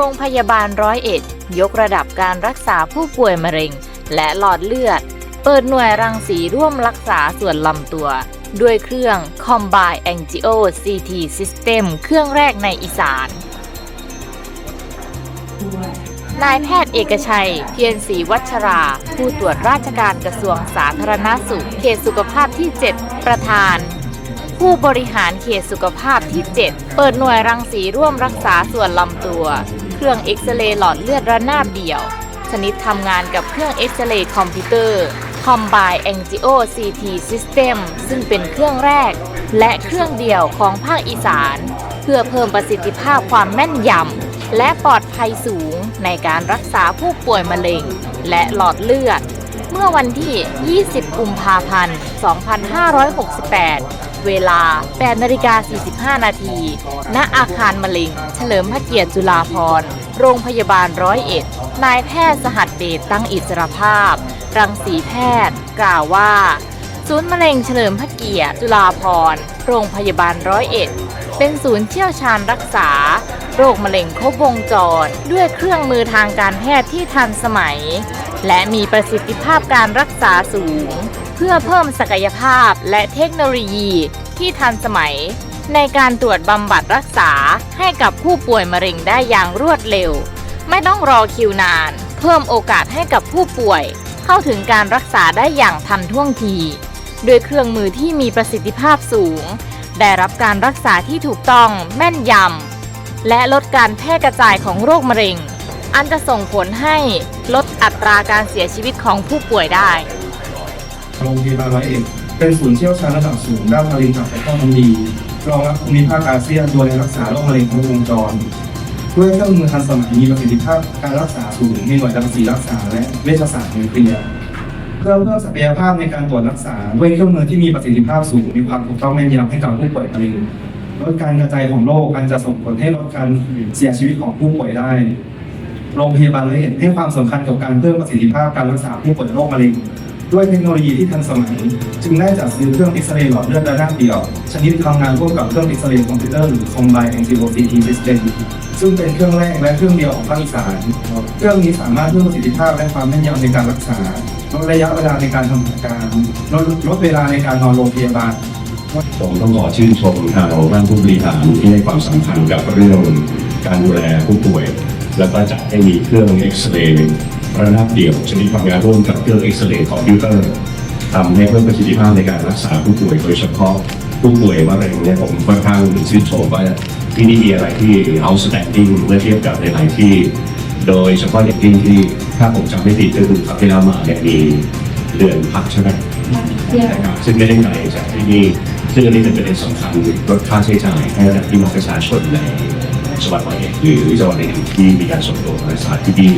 รงพยาบาลร้อยเอ็ด ยกระดับการรักษาผู้ป่วยมะเร็ง และหลอดเลือด เปิดหน่วยรังสีร่วมรักษาส่วนลำตัว ด้วยเครื่อง Combine Angio CT System เครื่องแรกในอีสาน นายแพทย์เอกชัย เพียรศรีวัชรา ผู้ตรวจราชการกระทรวงสาธารณสุข เขตสุขภาพที่ 7 ประธานผู้บริหารเขตสุขภาพที่ 7 เปิดหน่วยรังสีร่วมรักษาส่วนลำตัว เครื่องเอ็กซเรย์หลอดเลือดระนาบเดี่ยว ชนิดทำงานกับเครื่องเอ็กซเรย์คอมพิวเตอร์ Combine Angio CT System ซึ่งเป็นเครื่องแรก และเครื่องเดียวของภาคอีสาน เพื่อเพิ่มประสิทธิภาพความแม่นยำและปลอดภัยสูงในการรักษาผู้ป่วยมะเร็ง และหลอดเลือด เมื่อวันที่ 20 กุมภาพันธ์ 2568 เวลา 8นาฬิกา45 นาที ณ อาคารมะเร็ง เฉลิมพระเกียรติจุฬาภรณ์ โรงพยาบาลร้อยเอ็ด นายแพทย์สหัสเดชตั้งอิสรภาพ รังสีแพทย์ กล่าวว่า ศูนย์มะเร็งเฉลิมพระเกียรติจุฬาภรณ์โรงพยาบาลร้อยเอ็ด เป็นศูนย์เชี่ยวชาญรักษา โรคมะเร็งครบวงจร ด้วยเครื่องมือทางการแพทย์ที่ทันสมัย และมีประสิทธิภาพการรักษาสูง พื่อเพิ่มศักยภาพและเทคโนโลยีที่ทันสมัย ในการตรวจบำบัดรักษาให้กับผู้ป่วยมะเร็งได้อย่างรวดเร็ว ไม่ต้องรอคิวนาน เพิ่มโอกาสให้กับผู้ป่วย เข้าถึงการรักษาได้อย่างทันท่วงทีด้วยเครื่องมือที่มีประสิทธิภาพสูง ได้รับการรักษาที่ถูกต้องแม่นยำและลดการแพร่กระจายของโรคมะเร็ง อันจะส่งผลให้ลดอัตราการเสียชีวิตของผู้ป่วยได้ โรงพยาบาลร้อยเอ็ดเป็นศูนย์เชี่ยวชาญระดับสูงด้านมะเร็งตับและข้อน้ำดีรองรับภูมิภาคอาเซียนโดยรักษาโรคมะเร็งครบวงจรด้วยเครื่องมือทันสมัยมีประสิทธิภาพการรักษาสูงมีหน่วยรังสีรักษาและเวชศาสตร์นิวเคลียร์เพื่อเพิ่มศักยภาพในการตรวจรักษา ด้วยเครื่องมือที่มีประสิทธิภาพสูงมีความถูกต้องแม่นยำให้กับผู้ป่วยมะเร็งลดการกระจายของโรคอันจะส่งผลให้ลดการเสียชีวิตของผู้ป่วยได้ โรงพยาบาลร้อยเอ็ดให้ความสำคัญกับการเพิ่มประสิทธิภาพการรักษาผู้ป่วยโรคมะเร็ง ด้วยเทคโนโลยีที่ทันสมัย จึงได้จัดซื้อเครื่องอ็กซเรย์หลอดเลือดระนาบเดียว ชนิดทำงานร่วมกับเครื่องอ็กซเรย์คอมพิวเตอร์หรือ Combine Angio CT System ซึ่งเป็นเครื่องแรกและเครื่องเดียวของภาคอีสานเครื่องนี้สามารถเพิ่มประสิทธิภาพและความแม่นยำในการรักษาลดระยะเวลาในการทำการลดลดเวลาในการนอนโรงพยาบาลผมต้องขอชื่นชมทางท่านผู้บริหารที่ให้ความสำคัญกับเรื่องการดูแลผู้ป่วย แล้วก็จัดให้มีเครื่องเอ็กซเรย์ ระนาบเดี่ยวชนิดทำงานร่วมกับเครื่องเอ็กซเรย์คอมพิวเตอร์ทำให้เพิ่มประสิทธิภาพในการรักษาผู้ป่วยโดยเฉพาะผู้ป่วยมะเร็งเนี่ยผมค่อนข้างชื่นชมว่าที่นี่มีอะไรที่ outstanding เมื่อเทียบกับในหลายที่ โดยเฉพาะอย่างยิ่งที่ถ้าผมจำไม่ผิดก็คือครับที่เรามาเนี่ยมีเดือนพักใช่ไหมนะครับซึ่งไม่ได้ไกลจากที่นี่ซึ่งอันนี้เป็นประเด็นสำคัญลดค่าใช้จ่ายให้กับพี่น้องประชาชนในจังหวัดร้อยเอ็ดหรือจังหวัดอื่นๆที่มีการส่งตัวรักษาที่ดี